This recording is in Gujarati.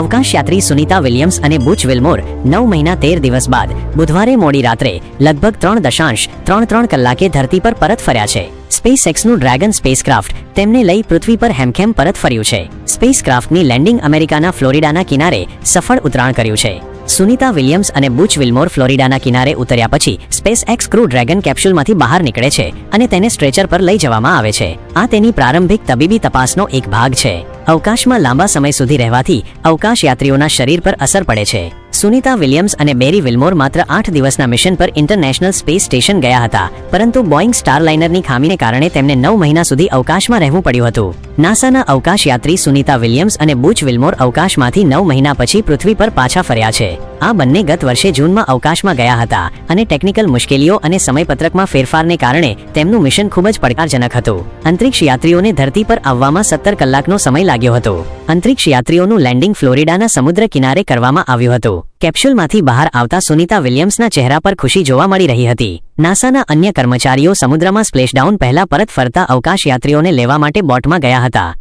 અવકાશયાત્રી સુનિતા વિલિયમ્સ અને બુચ વિલમોર નવ મહિના તેર દિવસ બાદ બુધવારે મોડી રાત્રે લગભગ ત્રણ દશાંશ, ત્રણ ત્રણ કલાકે ધરતી પર પરત ફર્યા છે. સ્પેસ એક્સનું ડ્રેગન સ્પેસક્રાફ્ટ તેમને લઈ પૃથ્વી પર હેમખેમ પરત ફર્યું છે. સ્પેસક્રાફ્ટની લેન્ડિંગ અમેરિકાના ફ્લોરિડાના કિનારે સફળ ઉતરાણ કર્યું છે. સુનિતા વિલિયમ્સ અને બુચ વિલમોર ફ્લોરિડાના કિનારે ઉતર્યા પછી સ્પેસ એક્સ ક્રૂ ડ્રેગન કેપ્સ્યુલમાંથી બહાર નીકળે છે અને તેને સ્ટ્રેચર પર લઈ જવામાં આવે છે. આ તેની પ્રારંભિક તબીબી તપાસનો એક ભાગ છે. અવકાશમાં લાંબા સમય સુધી રહેવાથી અવકાશ યાત્રીઓના શરીર પર અસર પડે છે. સુનિતા વિલિયમ્સ અને બેરી વિલમોર માત્ર આઠ દિવસના મિશન પર ઇન્ટરનેશનલ સ્પેસ સ્ટેશન ગયા હતા, પરંતુ બોઇંગ સ્ટારલાઇનરની ખામીને કારણે તેમને નવ મહિના સુધી અવકાશમાં રહેવું પડ્યું હતું. નાસાના અવકાશ યાત્રી સુનિતા વિલિયમ્સ અને બુચ વિલમોર અવકાશમાંથી નવ મહિના પછી પૃથ્વી પર પાછા ફર્યા છે. આ બંને ગત વર્ષે જૂનમાં અવકાશમાં ગયા હતા અને ટેકનિકલ મુશ્કેલીઓ અને સમયપત્રકમાં ફેરફારને કારણે તેમનું મિશન ખૂબ જ પડકારજનક હતું. અંતરિક્ષ યાત્રીઓને ધરતી પર આવવામાં સત્તર કલાકનો સમય લાગ્યો હતો. અંતરિક્ષ યાત્રીઓનું લેન્ડિંગ ફ્લોરિડાના સમુદ્ર કિનારે કરવામાં આવ્યું હતું. કેપ્સ્યુલમાંથી બહાર આવતા સુનિતા વિલિયમ્સના ચહેરા પર ખુશી જોવા મળી રહી હતી. નાસાના અન્ય કર્મચારીઓ સમુદ્રમાં સ્પ્લેશડાઉન પહેલા પરત ફરતા અવકાશ યાત્રીઓને લેવા માટે બોટમાં ગયા હતા.